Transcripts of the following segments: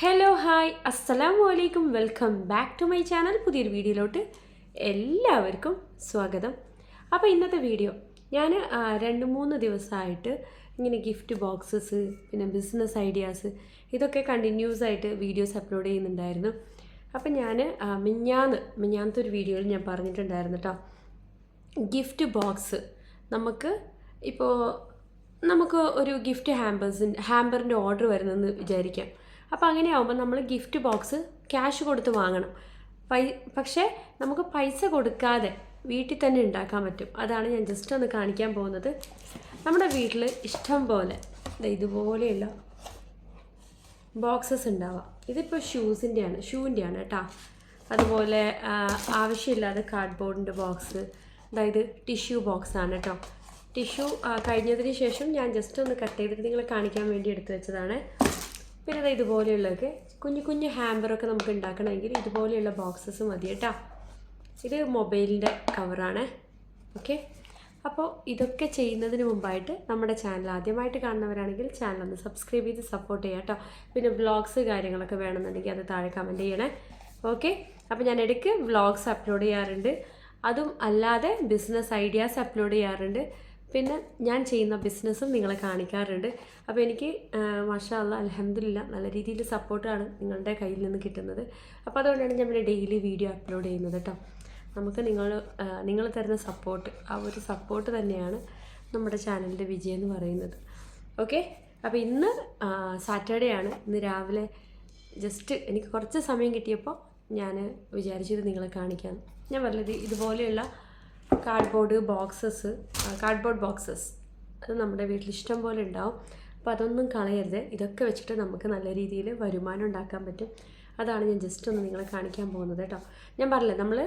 Hello hi അസ്സലാമു അലൈക്കും welcome back to my channel പുതിയൊരു വീഡിയോയിലോട്ട് എല്ലാവർക്കും സ്വാഗതം. അപ്പോൾ ഇന്നത്തെ വീഡിയോ ഞാൻ രണ്ട് മൂന്ന് ദിവസമായിട്ട് ഇങ്ങനെ ഗിഫ്റ്റ് ബോക്സസ് പിന്നെ ബിസിനസ് ഐഡിയാസ് ഇതൊക്കെ കണ്ടിന്യൂസ് ആയിട്ട് വീഡിയോസ് അപ്ലോഡ് ചെയ്യുന്നുണ്ടായിരുന്നു. അപ്പം ഞാൻ മിഞ്ഞാന്ന് മിഞ്ഞാന്നത്തെ ഒരു വീഡിയോയിൽ ഞാൻ പറഞ്ഞിട്ടുണ്ടായിരുന്നു കേട്ടോ. ഗിഫ്റ്റ് ബോക്സ് നമുക്ക് ഇപ്പോൾ നമുക്ക് ഒരു ഗിഫ്റ്റ് ഹാമ്പേഴ്സിന്റെ ഹാമ്പറിന്റെ ഓർഡർ വരുന്നെന്ന് വിചാരിക്കാം. അപ്പോൾ അങ്ങനെയാവുമ്പോൾ നമ്മൾ ഗിഫ്റ്റ് ബോക്സ് ക്യാഷ് കൊടുത്ത് വാങ്ങണം. പൈ പക്ഷേ നമുക്ക് പൈസ കൊടുക്കാതെ വീട്ടിൽ തന്നെ ഉണ്ടാക്കാൻ പറ്റും. അതാണ് ഞാൻ ജസ്റ്റ് ഒന്ന് കാണിക്കാൻ പോകുന്നത്. നമ്മുടെ വീട്ടിൽ ഇഷ്ടം പോലെ ഇതുപോലെയുള്ള ബോക്സസ് ഉണ്ടാവാം. ഇതിപ്പോൾ ഷൂസിന്റെയാണ് ഷൂവിന്റെയാണ് കേട്ടോ അതുപോലെ ആവശ്യമില്ലാതെ കാർഡ്ബോർഡിന്റെ ബോക്സ് അതായത് ടിഷ്യൂ ബോക്സ് ആണ് കേട്ടോ ടിഷ്യൂ കഴിഞ്ഞതിന് ശേഷം ഞാൻ ജസ്റ്റ് ഒന്ന് കട്ട് ചെയ്തിട്ട് നിങ്ങളെ കാണിക്കാൻ വേണ്ടി എടുത്തു വെച്ചതാണ്. പിന്നെ അത് ഇതുപോലെയുള്ളതൊക്കെ കുഞ്ഞു കുഞ്ഞു ഹാമ്പറൊക്കെ നമുക്ക് ഉണ്ടാക്കണമെങ്കിൽ ഇതുപോലെയുള്ള ബോക്സസ് മതി കേട്ടോ. ഇത് മൊബൈലിന്റെ കവറാണ് ഓക്കെ അപ്പോൾ ഇതൊക്കെ ചെയ്യുന്നതിന് മുമ്പായിട്ട് നമ്മുടെ ചാനൽ ആദ്യമായിട്ട് കാണുന്നവരാണെങ്കിൽ ചാനൽ ഒന്ന് സബ്സ്ക്രൈബ് ചെയ്ത് സപ്പോർട്ട് ചെയ്യാം കേട്ടോ. പിന്നെ വ്ളോഗ്സ് കാര്യങ്ങളൊക്കെ വേണമെന്നുണ്ടെങ്കിൽ അത് താഴെ കമന്റ് ചെയ്യണേ. ഓക്കെ അപ്പോൾ ഞാൻ ഇടയ്ക്ക് വ്ളോഗ്സ് അപ്ലോഡ് ചെയ്യാറുണ്ട്. അതും അല്ലാതെ ബിസിനസ് ഐഡിയാസ് അപ്ലോഡ് ചെയ്യാറുണ്ട്. പിന്നെ ഞാൻ ചെയ്യുന്ന ബിസിനസ്സും നിങ്ങളെ കാണിക്കാറുണ്ട്. അപ്പോൾ എനിക്ക് മാഷാ അല്ല അലഹമില്ല നല്ല രീതിയിൽ സപ്പോർട്ടാണ് നിങ്ങളുടെ കയ്യിൽ നിന്ന് കിട്ടുന്നത്. അപ്പോൾ അതുകൊണ്ടാണ് ഞാൻ ഡെയിലി വീഡിയോ അപ്ലോഡ് ചെയ്യുന്നത് കേട്ടോ. നമുക്ക് നിങ്ങൾ നിങ്ങൾ തരുന്ന സപ്പോർട്ട് ആ ഒരു സപ്പോർട്ട് തന്നെയാണ് നമ്മുടെ ചാനലിന്റെ വിജയം എന്ന് പറയുന്നത്. ഓക്കെ? അപ്പോൾ ഇന്ന് സാറ്റർഡേ ആണ്. ഇന്ന് രാവിലെ ജസ്റ്റ് എനിക്ക് കുറച്ച് സമയം കിട്ടിയപ്പോൾ ഞാൻ വിചാരിച്ചത് നിങ്ങളെ കാണിക്കാം. ഞാൻ പറഞ്ഞത് ഇതുപോലെയുള്ള കാർഡ്ബോർഡ് ബോക്സസ് കാർഡ്ബോർഡ് ബോക്സസ് അത് നമ്മുടെ വീട്ടിൽ ഇഷ്ടം പോലെ ഉണ്ടാവും. അപ്പോൾ അതൊന്നും കളയരുത്. ഇതൊക്കെ വെച്ചിട്ട് നമുക്ക് നല്ല രീതിയിൽ വരുമാനം ഉണ്ടാക്കാൻ പറ്റും. അതാണ് ഞാൻ ജസ്റ്റ് ഒന്ന് നിങ്ങളെ കാണിക്കാൻ പോകുന്നത് കേട്ടോ. ഞാൻ പറഞ്ഞില്ലേ നമ്മൾ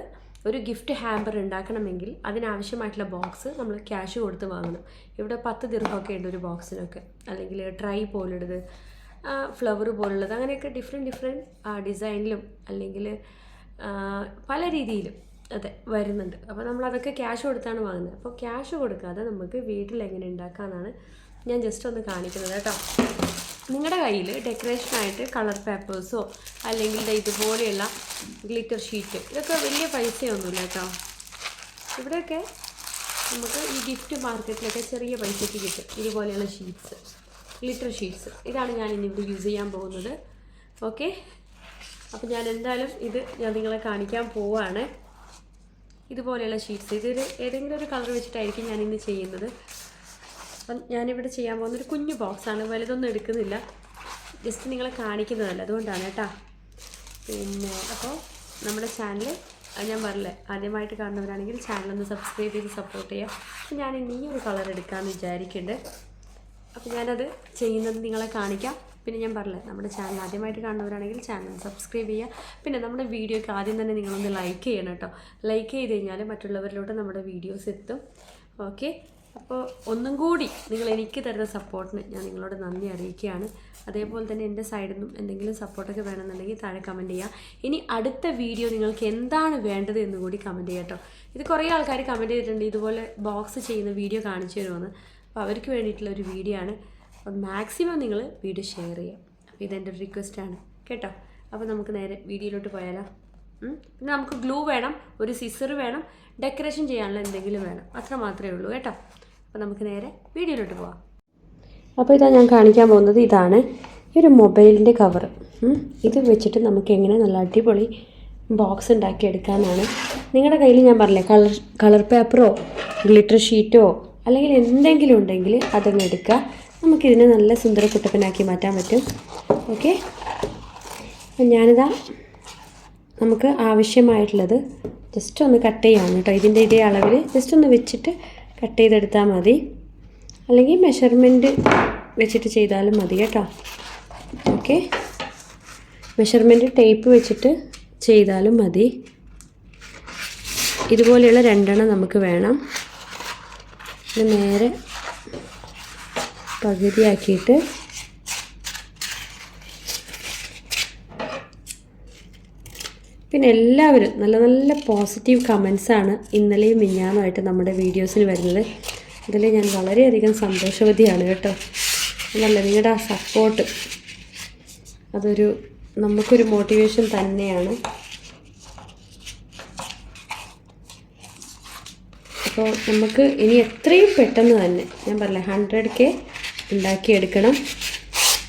ഒരു ഗിഫ്റ്റ് ഹാമ്പർ ഉണ്ടാക്കണമെങ്കിൽ അതിനാവശ്യമായിട്ടുള്ള ബോക്സ് നമ്മൾ ക്യാഷ് കൊടുത്ത് വാങ്ങണം. ഇവിടെ പത്ത് ദീർഘമൊക്കെ ഉണ്ട് ഒരു ബോക്സിനൊക്കെ അല്ലെങ്കിൽ ട്രൈ പോലുള്ളത് ഫ്ലവർ പോലുള്ളത് അങ്ങനെയൊക്കെ ഡിഫറെന്റ് ഡിഫറെന്റ് ഡിസൈനിലും അല്ലെങ്കിൽ പല രീതിയിലും അതെ വരുന്നുണ്ട്. അപ്പോൾ നമ്മൾ അതൊക്കെ ക്യാഷ് കൊടുത്താണ് വാങ്ങുന്നത്. അപ്പോൾ ക്യാഷ് കൊടുക്കാതെ നമുക്ക് വീട്ടിൽ എങ്ങനെ ഉണ്ടാക്കാമെന്നാണ് ഞാൻ ജസ്റ്റ് ഒന്ന് കാണിക്കുന്നത് കേട്ടോ. നിങ്ങളുടെ കയ്യിൽ ഡെക്കറേഷനായിട്ട് കളർ പേപ്പേഴ്സോ അല്ലെങ്കിൽ ഇതുപോലെയുള്ള ഗ്ലിറ്റർ ഷീറ്റ് ഇതൊക്കെ വലിയ പൈസയൊന്നുമില്ല കേട്ടോ. ഇവിടെയൊക്കെ നമുക്ക് ഈ ഗിഫ്റ്റ് മാർക്കറ്റിലൊക്കെ ചെറിയ പൈസയ്ക്ക് കിട്ടും. ഇതുപോലെയുള്ള ഷീറ്റ്സ് ഗ്ലിറ്റർ ഷീറ്റ്സ് ഇതാണ് ഞാൻ ഇനി ഇന്നിവിടെ യൂസ് ചെയ്യാൻ പോകുന്നത്. ഓക്കെ അപ്പോൾ ഞാൻ എന്തായാലും ഇത് ഞാൻ നിങ്ങളെ കാണിക്കാൻ പോവാണ്. ഇതുപോലെയുള്ള ഷീറ്റ്സ് ഇതിൽ ഏതെങ്കിലും ഒരു കളർ വെച്ചിട്ടായിരിക്കും ഞാനിന്ന് ചെയ്യുന്നത്. അപ്പം ഞാനിവിടെ ചെയ്യാൻ പോകുന്ന ഒരു കുഞ്ഞു ബോക്സാണ് വലുതൊന്നും എടുക്കുന്നില്ല. ജസ്റ്റ് നിങ്ങളെ കാണിക്കുന്നതല്ല. അതുകൊണ്ടാണ് കേട്ടോ. പിന്നെ അപ്പോൾ നമ്മുടെ ചാനൽ ഞാൻ പറഞ്ഞില്ലേ ആദ്യമായിട്ട് കാണുന്നവരാണെങ്കിൽ ചാനൽ ഒന്ന് സബ്സ്ക്രൈബ് ചെയ്ത് സപ്പോർട്ട് ചെയ്യുക. അപ്പം ഞാൻ ഇനി ഒരു കളർ എടുക്കാമെന്ന് വിചാരിക്കുന്നുണ്ട് അപ്പോൾ ഞാനത് ചെയ്യുന്നത് നിങ്ങളെ കാണിക്കാം. പിന്നെ ഞാൻ പറഞ്ഞില്ലേ നമ്മുടെ ചാനൽ ആദ്യമായിട്ട് കാണുന്നവരാണെങ്കിൽ ചാനൽ സബ്സ്ക്രൈബ് ചെയ്യുക. പിന്നെ നമ്മുടെ വീഡിയോയ്ക്ക് ആദ്യം തന്നെ നിങ്ങളൊന്ന് ലൈക്ക് ചെയ്യണം കേട്ടോ. ലൈക്ക് ചെയ്ത് കഴിഞ്ഞാൽ മറ്റുള്ളവരിലോട്ട് നമ്മുടെ വീഡിയോസ് എത്തും. ഓക്കെ അപ്പോൾ ഒന്നും കൂടി നിങ്ങൾ എനിക്ക് തരുന്ന സപ്പോർട്ടിന് ഞാൻ നിങ്ങളോട് നന്ദി അറിയിക്കുകയാണ്. അതേപോലെ തന്നെ എന്റെ സൈഡിൽ നിന്നും എന്തെങ്കിലും സപ്പോർട്ടൊക്കെ വേണമെന്നുണ്ടെങ്കിൽ താഴെ കമന്റ് ചെയ്യുക ഇനി അടുത്ത വീഡിയോ നിങ്ങൾക്ക് എന്താണ് വേണ്ടത് എന്ന് കൂടി കമന്റ് ചെയ്യാം കേട്ടോ. ഇത് കുറേ ആൾക്കാർ കമന്റ് ചെയ്തിട്ടുണ്ട് ഇതുപോലെ ബോക്സ് ചെയ്യുന്ന വീഡിയോ കാണിച്ചു തരുമെന്ന്. അപ്പോൾ അവർക്ക് വേണ്ടിയിട്ടുള്ള ഒരു വീഡിയോ ആണ്. അപ്പോൾ മാക്സിമം നിങ്ങൾ വീഡിയോ ഷെയർ ചെയ്യാം. അപ്പോൾ ഇതെന്റെ ഒരു റിക്വസ്റ്റാണ് കേട്ടോ? അപ്പോൾ നമുക്ക് നേരെ വീഡിയോയിലോട്ട് പോയാലോ? പിന്നെ നമുക്ക് ഗ്ലൂ വേണം ഒരു സിസർ വേണം ഡെക്കറേഷൻ ചെയ്യാനുള്ള എന്തെങ്കിലും വേണം. അത്ര മാത്രമേ ഉള്ളൂ കേട്ടോ? അപ്പോൾ നമുക്ക് നേരെ വീഡിയോയിലോട്ട് പോവാം. അപ്പോൾ ഇതാ ഞാൻ കാണിക്കാൻ പോകുന്നത് ഇതാണ്. ഈ ഒരു മൊബൈലിന്റെ കവർ ഇത് വെച്ചിട്ട് നമുക്ക് എങ്ങനെ നല്ല അടിപൊളി ബോക്സ് ഉണ്ടാക്കി എടുക്കാമെന്നാണ്. നിങ്ങളുടെ കയ്യിൽ ഞാൻ പറഞ്ഞില്ലേ കളർ കളർ പേപ്പറോ ഗ്ലിറ്റർ ഷീറ്റോ അല്ലെങ്കിൽ എന്തെങ്കിലും ഉണ്ടെങ്കിൽ അതങ്ങ് എടുക്കുക. നമുക്കിതിനെ നല്ല സുന്ദര കുട്ടപ്പനാക്കി മാറ്റാൻ പറ്റും. ഓക്കെ? ഞാനിതാ നമുക്ക് ആവശ്യമായിട്ടുള്ളത് ജസ്റ്റ് ഒന്ന് കട്ട് ചെയ്യാം കേട്ടോ. ഇതിന്റെ ഇതേ അളവിൽ ജസ്റ്റ് ഒന്ന് വെച്ചിട്ട് കട്ട് ചെയ്തെടുത്താൽ മതി. അല്ലെങ്കിൽ മെഷർമെന്റ് വെച്ചിട്ട് ചെയ്താലും മതി കേട്ടോ. ഓക്കെ? മെഷർമെന്റ് ടേപ്പ് വെച്ചിട്ട് ചെയ്താലും മതി. ഇതുപോലെയുള്ള രണ്ടെണ്ണം നമുക്ക് വേണം. നേരെ പകുതിയാക്കിയിട്ട് പിന്നെ എല്ലാവരും നല്ല നല്ല പോസിറ്റീവ് കമൻസാണ് ഇന്നലെയും മിഞ്ഞാനുമായിട്ട് നമ്മുടെ വീഡിയോസിന് വരുന്നത്. അതിൽ ഞാൻ വളരെയധികം സന്തോഷവതിയാണ് കേട്ടോ. നല്ല നിങ്ങളുടെ ആ സപ്പോർട്ട് അതൊരു നമുക്കൊരു മോട്ടിവേഷൻ തന്നെയാണ്. അപ്പോൾ നമുക്ക് ഇനി എത്രയും പെട്ടെന്ന് തന്നെ ഞാൻ പറഞ്ഞില്ല ഹൺഡ്രഡ് കെ ഉണ്ടാക്കിയെടുക്കണം.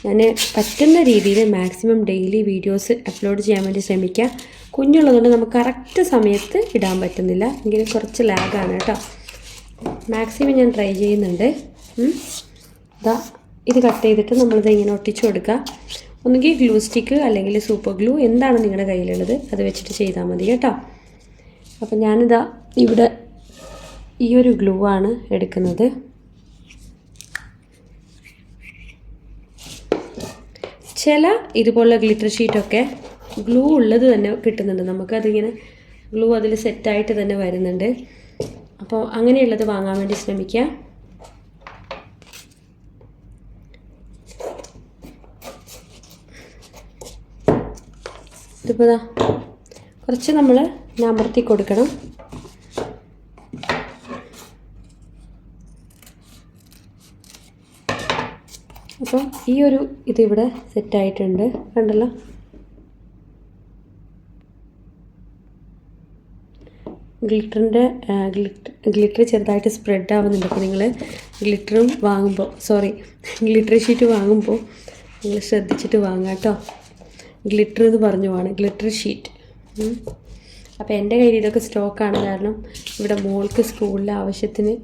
ഞാൻ പറ്റുന്ന രീതിയിൽ മാക്സിമം ഡെയിലി വീഡിയോസ് അപ്ലോഡ് ചെയ്യാൻ വേണ്ടി ശ്രമിക്കാം. കുഞ്ഞുള്ളതുകൊണ്ട് നമുക്ക് കറക്റ്റ് സമയത്ത് ഇടാൻ പറ്റുന്നില്ല. എങ്കിലും കുറച്ച് ലാഗാണ് കേട്ടോ. മാക്സിമം ഞാൻ ട്രൈ ചെയ്യുന്നുണ്ട്. ഇതാ ഇത് കട്ട് ചെയ്തിട്ട് നമ്മളിത് ഇങ്ങനെ ഒട്ടിച്ചു കൊടുക്കുക ഒന്നുകിൽ ഗ്ലൂ സ്റ്റിക്ക് അല്ലെങ്കിൽ സൂപ്പർ ഗ്ലൂ എന്താണ് നിങ്ങളുടെ കയ്യിലുള്ളത് അത് വെച്ചിട്ട് ചെയ്താൽ മതി കേട്ടോ. അപ്പം ഞാനിതാ ഇവിടെ ഈ ഒരു ഗ്ലൂ ആണ് എടുക്കുന്നത്. ചില ഇതുപോലുള്ള ഗ്ലിറ്റർ ഷീറ്റൊക്കെ ഗ്ലൂ ഉള്ളത് തന്നെ കിട്ടുന്നുണ്ട്. നമുക്കതിങ്ങനെ ഗ്ലൂ അതിൽ സെറ്റായിട്ട് തന്നെ വരുന്നുണ്ട്. അപ്പോൾ അങ്ങനെയുള്ളത് വാങ്ങാൻ വേണ്ടി ശ്രമിക്കുക ഇതിപ്പോൾ കുറച്ച് നമ്മൾ അമർത്തി കൊടുക്കണം. അപ്പോൾ ഈ ഒരു ഇതിവിടെ സെറ്റായിട്ടുണ്ട് കണ്ടല്ലോ? ഗ്ലിറ്ററിന്റെ ഗ്ലിറ്റർ ഗ്ലിറ്റർ ചെറുതായിട്ട് സ്പ്രെഡ് ആവുന്നുണ്ട്. അപ്പോൾ നിങ്ങൾ ഗ്ലിറ്ററും വാങ്ങുമ്പോൾ സോറി ഗ്ലിറ്റർ ഷീറ്റ് വാങ്ങുമ്പോൾ നിങ്ങൾ ശ്രദ്ധിച്ചിട്ട് വാങ്ങാം കേട്ടോ. ഗ്ലിറ്റർ എന്ന് പറഞ്ഞു പോവാണ്. ഗ്ലിറ്റർ ഷീറ്റ് അപ്പോൾ എന്റെ കയ്യിൽ ഇതൊക്കെ സ്റ്റോക്കാണ് കാരണം ഇവിടെ മോൾക്ക് സ്കൂളിലെ ആവശ്യത്തിന്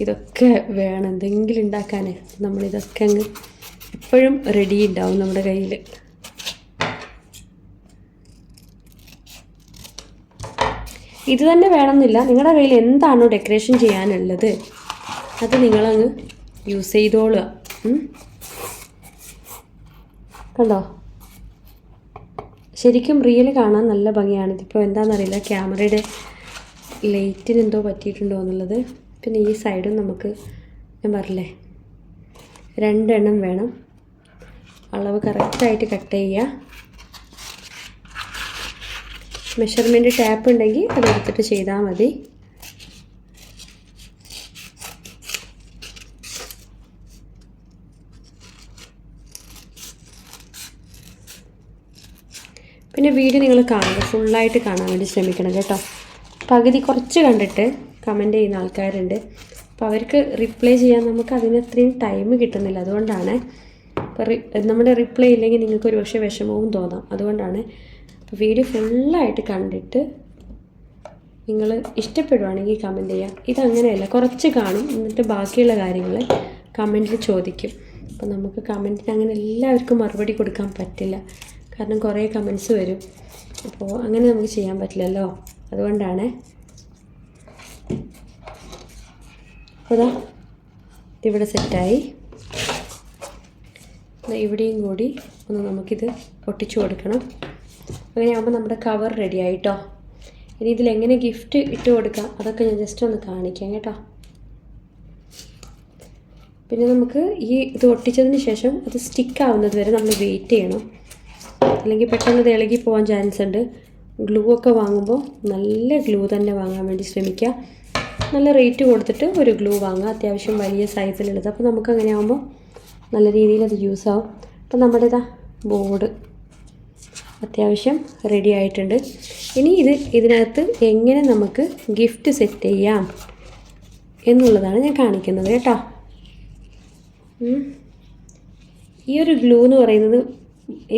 ഇതൊക്കെ വേണം. എന്തെങ്കിലും ഉണ്ടാക്കാൻ നമ്മളിതൊക്കെ അങ്ങ് എപ്പോഴും റെഡി ഉണ്ടാവും നമ്മുടെ കയ്യിൽ ഇത് തന്നെ വേണമെന്നില്ല. നിങ്ങളുടെ കയ്യിൽ എന്താണോ ഡെക്കറേഷൻ ചെയ്യാനുള്ളത് അത് നിങ്ങളങ്ങ് യൂസ് ചെയ്തോളുക. കണ്ടോ? ശരിക്കും റിയൽ കാണാൻ നല്ല ഭംഗിയാണ്. ഇതിപ്പോൾ എന്താണെന്നറിയില്ല. ക്യാമറയുടെ ലൈറ്റിന് എന്തോ പറ്റിയിട്ടുണ്ടോ എന്നുള്ളത്. പിന്നെ ഈ സൈഡും നമുക്ക് ഞാൻ പറഞ്ഞില്ലേ രണ്ടെണ്ണം വേണം. അളവ് കറക്റ്റായിട്ട് കട്ട് ചെയ്യുക. മെഷർമെന്റ് ടാപ്പ് ഉണ്ടെങ്കിൽ അതെടുത്തിട്ട് ചെയ്താൽ മതി. പിന്നെ വീഡിയോ നിങ്ങൾ കാണുക ഫുള്ളായിട്ട് കാണാൻ വേണ്ടി ശ്രമിക്കണം കേട്ടോ. പകുതി കുറച്ച് കണ്ടിട്ട് കമന്റ് ചെയ്യുന്ന ആൾക്കാരുണ്ട്. അപ്പോൾ അവർക്ക് റിപ്ലൈ ചെയ്യാൻ നമുക്ക് അതിന് അത്രയും ടൈം കിട്ടുന്നില്ല. അതുകൊണ്ടാണ് റി നമ്മുടെ റിപ്ലൈ ഇല്ലെങ്കിൽ നിങ്ങൾക്ക് ഒരു പക്ഷേ വിഷമവും തോന്നാം. അതുകൊണ്ടാണ് അപ്പോൾ വീഡിയോ ഫുള്ളായിട്ട് കണ്ടിട്ട് നിങ്ങൾ ഇഷ്ടപ്പെടുവാണെങ്കിൽ കമന്റ് ചെയ്യാം. ഇതങ്ങനെയല്ല കുറച്ച് കാണും. എന്നിട്ട് ബാക്കിയുള്ള കാര്യങ്ങൾ കമന്റിൽ ചോദിക്കും. അപ്പോൾ നമുക്ക് കമന്റിന് അങ്ങനെ എല്ലാവർക്കും മറുപടി കൊടുക്കാൻ പറ്റില്ല. കാരണം കുറേ കമൻസ് വരും. അപ്പോൾ അങ്ങനെ നമുക്ക് ചെയ്യാൻ പറ്റില്ലല്ലോ. അതുകൊണ്ടാണ് ദാ ഇവിടെ സെറ്റായി. ഇവിടെയും കൂടി ഒന്ന് നമുക്കിത് ഒട്ടിച്ചു കൊടുക്കണം. അങ്ങനെയാകുമ്പോൾ നമ്മുടെ കവർ റെഡി ആയിട്ടോ. ഇനി ഇതിൽ എങ്ങനെ ഗിഫ്റ്റ് ഇട്ട് കൊടുക്കാം അതൊക്കെ ഞാൻ ജസ്റ്റ് ഒന്ന് കാണിക്കാം കേട്ടോ. പിന്നെ നമുക്ക് ഈ ഇത് ഒട്ടിച്ചതിന് ശേഷം അത് സ്റ്റിക്ക് ആവുന്നത് വരെ നമ്മൾ വെയിറ്റ് ചെയ്യണം. അല്ലെങ്കിൽ പെട്ടെന്ന് ഇത് ഇളകി പോകാൻ ചാൻസ് ഉണ്ട്. ഗ്ലൂ ഒക്കെ വാങ്ങുമ്പോൾ നല്ല ഗ്ലൂ തന്നെ വാങ്ങാൻ വേണ്ടി ശ്രമിക്കുക നല്ല റേറ്റ് കൊടുത്തിട്ട് ഒരു ഗ്ലൂ വാങ്ങുക അത്യാവശ്യം വലിയ സൈസിലുള്ളത് അപ്പോൾ നമുക്ക് അങ്ങനെ ആകുമ്പോൾ നല്ല രീതിയിൽ അത് യൂസ് ആവും. അപ്പോൾ നമ്മുടെ ഇതാ ബോർഡ് അത്യാവശ്യം റെഡി ആയിട്ടുണ്ട്. ഇനി ഇത് ഇതിനകത്ത് എങ്ങനെ നമുക്ക് ഗിഫ്റ്റ് സെറ്റ് ചെയ്യാം എന്നുള്ളതാണ് ഞാൻ കാണിക്കുന്നത് കേട്ടോ. ഈ ഒരു ഗ്ലൂ എന്ന് പറയുന്നത്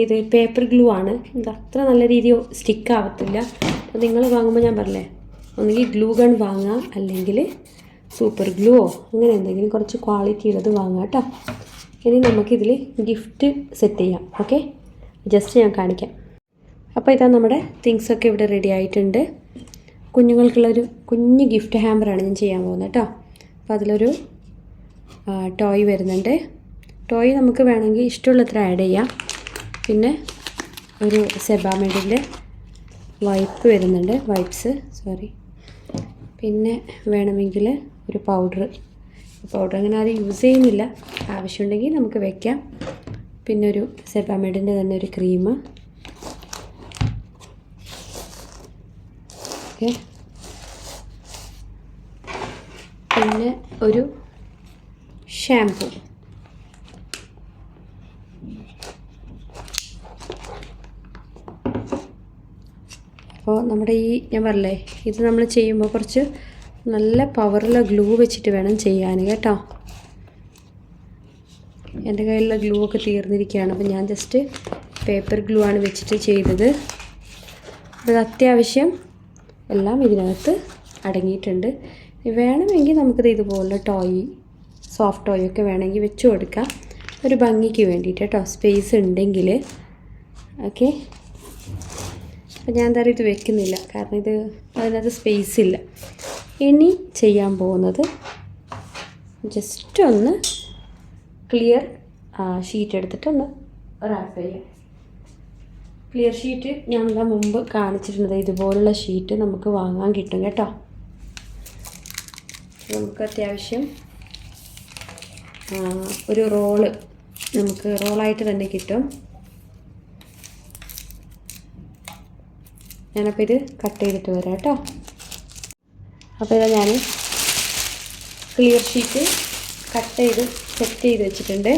ഇത് പേപ്പർ ഗ്ലൂ ആണ്. ഇത് അത്ര നല്ല രീതിയിൽ സ്റ്റിക്ക് ആവത്തില്ല. അപ്പോൾ നിങ്ങൾ വാങ്ങുമ്പോൾ ഞാൻ പറഞ്ഞില്ലേ? ഒന്നുകിൽ ഗ്ലൂ ഗൺ വാങ്ങാം അല്ലെങ്കിൽ സൂപ്പർ ഗ്ലൂവോ അങ്ങനെ എന്തെങ്കിലും കുറച്ച് ക്വാളിറ്റി ഉള്ളത് വാങ്ങാം കേട്ടോ. ഇനി നമുക്കിതിൽ ഗിഫ്റ്റ് സെറ്റ് ചെയ്യാം ഓക്കെ ജസ്റ്റ് ഞാൻ കാണിക്കാം. അപ്പോൾ ഇതാ നമ്മുടെ തിങ്സൊക്കെ ഇവിടെ റെഡി ആയിട്ടുണ്ട്. കുഞ്ഞുങ്ങൾക്കുള്ളൊരു കുഞ്ഞ് ഗിഫ്റ്റ് ഹാമ്പറാണ് ഞാൻ ചെയ്യാൻ പോകുന്നത് കേട്ടോ. അപ്പോൾ അതിലൊരു ടോയ് വരുന്നുണ്ട്. ടോയ് നമുക്ക് വേണമെങ്കിൽ ഇഷ്ടമുള്ളത്ര ആഡ് ചെയ്യാം. പിന്നെ ഒരു സെബാമെഡിന്റെ വൈപ്പ് വരുന്നുണ്ട് വൈപ്സ് സോറി പിന്നെ വേണമെങ്കിൽ ഒരു പൗഡർ പൗഡർ അങ്ങനെ ആരും യൂസ് ചെയ്യുന്നില്ല. ആവശ്യമുണ്ടെങ്കിൽ നമുക്ക് വെക്കാം. പിന്നെ ഒരു സെബാമെഡിന്റെ തന്നെ ഒരു ക്രീം ഓക്കെ പിന്നെ ഒരു ഷാംപൂ അപ്പോൾ നമ്മുടെ ഈ ഞാൻ പറഞ്ഞില്ലേ ഇത് നമ്മൾ ചെയ്യുമ്പോൾ കുറച്ച് നല്ല പവറുള്ള ഗ്ലൂ വെച്ചിട്ട് വേണം ചെയ്യാൻ കേട്ടോ. എന്റെ കയ്യിലുള്ള ഗ്ലൂ ഒക്കെ തീർന്നിരിക്കുകയാണ്. അപ്പോൾ ഞാൻ ജസ്റ്റ് പേപ്പർ ഗ്ലൂ ആണ് വെച്ചിട്ട് ചെയ്തത്. അത് അത്യാവശ്യം എല്ലാം ഇതിനകത്ത് അടങ്ങിയിട്ടുണ്ട്. വേണമെങ്കിൽ നമുക്കിത് ഇതുപോലുള്ള ടോയ് സോഫ്റ്റ് ടോയ് ഒക്കെ വേണമെങ്കിൽ വെച്ച് കൊടുക്കാം. ഒരു ഭംഗിക്ക് വേണ്ടിയിട്ട് കേട്ടോ സ്പേസ് ഉണ്ടെങ്കിൽ. ഓക്കെ അപ്പം ഞാൻ എന്തായാലും ഇത് വെക്കുന്നില്ല. കാരണം ഇത് അതിനകത്ത് സ്പേസ് ഇല്ല. ഇനി ചെയ്യാൻ പോകുന്നത് ജസ്റ്റ് ഒന്ന് ക്ലിയർ ഷീറ്റ് എടുത്തിട്ട് ഒന്ന് റാപ്പ് ചെയ്യാം. ക്ലിയർ ഷീറ്റ് എന്താ മുമ്പ് കാണിച്ചിരുന്നത് ഇതുപോലുള്ള ഷീറ്റ് നമുക്ക് വാങ്ങാൻ കിട്ടും കേട്ടോ. നമുക്ക് അത്യാവശ്യം ഒരു റോൾ നമുക്ക് റോളായിട്ട് തന്നെ കിട്ടും. ഞാനപ്പോൾ ഇത് കട്ട് ചെയ്തിട്ട് വരാം കേട്ടോ. അപ്പോൾ ഇതാ ഞാൻ ക്ലിയർ ഷീറ്റ് കട്ട് ചെയ്ത് സെറ്റ് ചെയ്ത് വെച്ചിട്ടുണ്ട്.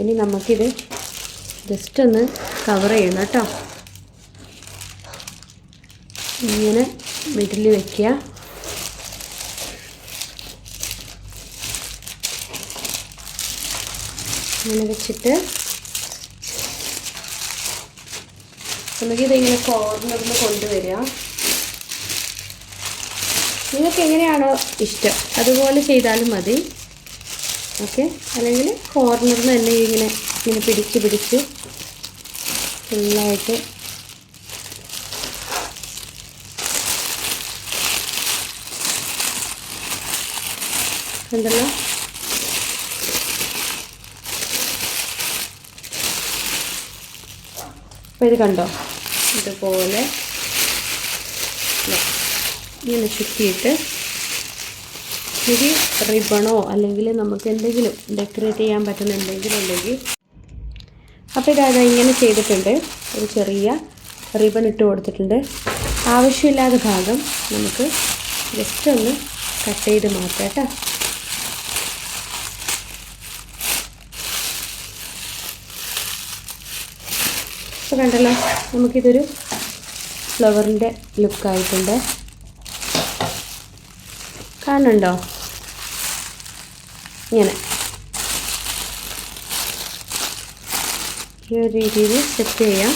ഇനി നമുക്കിത് ജസ്റ്റ് ഒന്ന് കവർ ചെയ്യണം കേട്ടോ. ഇങ്ങനെ മിഡിൽ വയ്ക്കുക ഇങ്ങനെ വെച്ചിട്ട് നമുക്കിതിങ്ങനെ കോർണറിൽ കൊണ്ടുവരിക. നിങ്ങൾക്ക് എങ്ങനെയാണോ ഇഷ്ടം. അതുപോലെ ചെയ്താലും മതി. ഓക്കെ? അല്ലെങ്കിൽ കോർണറിൽ തന്നെ ഇങ്ങനെ ഇങ്ങനെ പിടിച്ച് പിടിച്ച് ഫുള്ളായിട്ട് ഉണ്ടല്ലോ അപ്പോൾ ഇത് കണ്ടോ? ഇതുപോലെ ഇങ്ങനെ ചുറ്റിയിട്ട് ഇച്ചിരി റിബണോ അല്ലെങ്കിൽ നമുക്ക് എന്തെങ്കിലും ഡെക്കറേറ്റ് ചെയ്യാൻ പറ്റുന്ന എന്തെങ്കിലും ഉണ്ടെങ്കിൽ അപ്പോൾ ഇതാ ഇങ്ങനെ ചെയ്തിട്ടുണ്ട്. ഒരു ചെറിയ റിബൺ ഇട്ട് കൊടുത്തിട്ടുണ്ട്. ആവശ്യമില്ലാത്ത ഭാഗം നമുക്ക് ജസ്റ്റ് ഒന്ന് കട്ട് ചെയ്ത് മാറ്റാം കേട്ടോ. ഇപ്പോൾ കണ്ടല്ലോ നമുക്കിതൊരു ഫ്ലവറിന്റെ ലുക്കായിട്ടുണ്ട് കാണുന്നുണ്ടോ? ഇങ്ങനെ. ഈ ഒരു രീതിയിൽ സെറ്റ് ചെയ്യാം.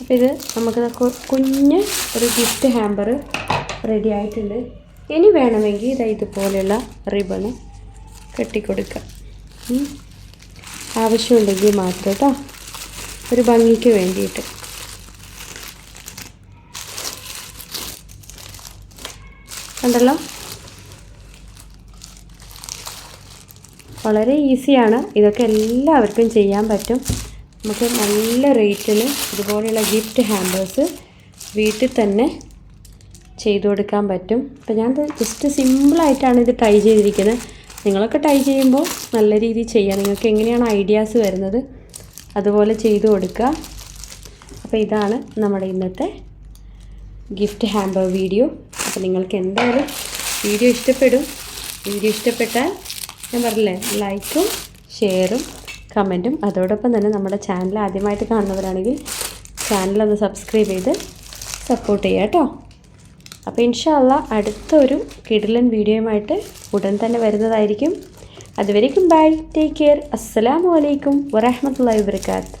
അപ്പോൾ ഇത് നമുക്ക് കുഞ്ഞ് ഒരു ഗിഫ്റ്റ് ഹാമ്പർ റെഡി ആയിട്ടുണ്ട്. ഇനി വേണമെങ്കിൽ ഇതാ ഇതുപോലെയുള്ള റിബണ് കെട്ടിക്കൊടുക്കാം. ഉം. ആവശ്യമുണ്ടെങ്കിൽ മാത്രം കേട്ടോ ഒരു ഭംഗിക്ക് വേണ്ടിയിട്ട്. കണ്ടല്ലോ? വളരെ ഈസിയാണ് ഇതൊക്കെ എല്ലാവർക്കും ചെയ്യാൻ പറ്റും. നമുക്ക് നല്ല റേറ്റിൽ ഇതുപോലെയുള്ള ഗിഫ്റ്റ് ഹാമ്പേഴ്സ് വീട്ടിൽ തന്നെ ചെയ്തു കൊടുക്കാൻ പറ്റും. അപ്പോൾ ഞാൻ ജസ്റ്റ് സിമ്പിളായിട്ടാണ് ഇത് ട്രൈ ചെയ്തിരിക്കുന്നത്. നിങ്ങളൊക്കെ ട്രൈ ചെയ്യുമ്പോൾ നല്ല രീതിയിൽ ചെയ്യാം നിങ്ങൾക്ക് എങ്ങനെയാണ് ഐഡിയാസ് വരുന്നത് അതുപോലെ ചെയ്തു കൊടുക്കുക. അപ്പോൾ ഇതാണ് നമ്മുടെ ഇന്നത്തെ ഗിഫ്റ്റ് ഹാമ്പർ വീഡിയോ അപ്പോൾ നിങ്ങൾക്ക് എന്തായാലും വീഡിയോ ഇഷ്ടപ്പെടും. വീഡിയോ ഇഷ്ടപ്പെട്ടാൽ ഞാൻ പറഞ്ഞില്ലേ ലൈക്കും ഷെയറും കമന്റും അതോടൊപ്പം തന്നെ നമ്മുടെ ചാനൽ ആദ്യമായിട്ട് കാണുന്നവരാണെങ്കിൽ ചാനലൊന്ന് സബ്സ്ക്രൈബ് ചെയ്ത് സപ്പോർട്ട് ചെയ്യുക കേട്ടോ. അപ്പോൾ ഇൻഷാല്ല അടുത്തൊരു കിടിലൻ വീഡിയോയുമായിട്ട് ഉടൻ തന്നെ വരുന്നതായിരിക്കും. അതുവരേക്കും ബൈ ടേക്ക് കെയർ അസ്സലാമു അലൈക്കും വറഹമത്തല്ലാ വാബർക്കാത്ത്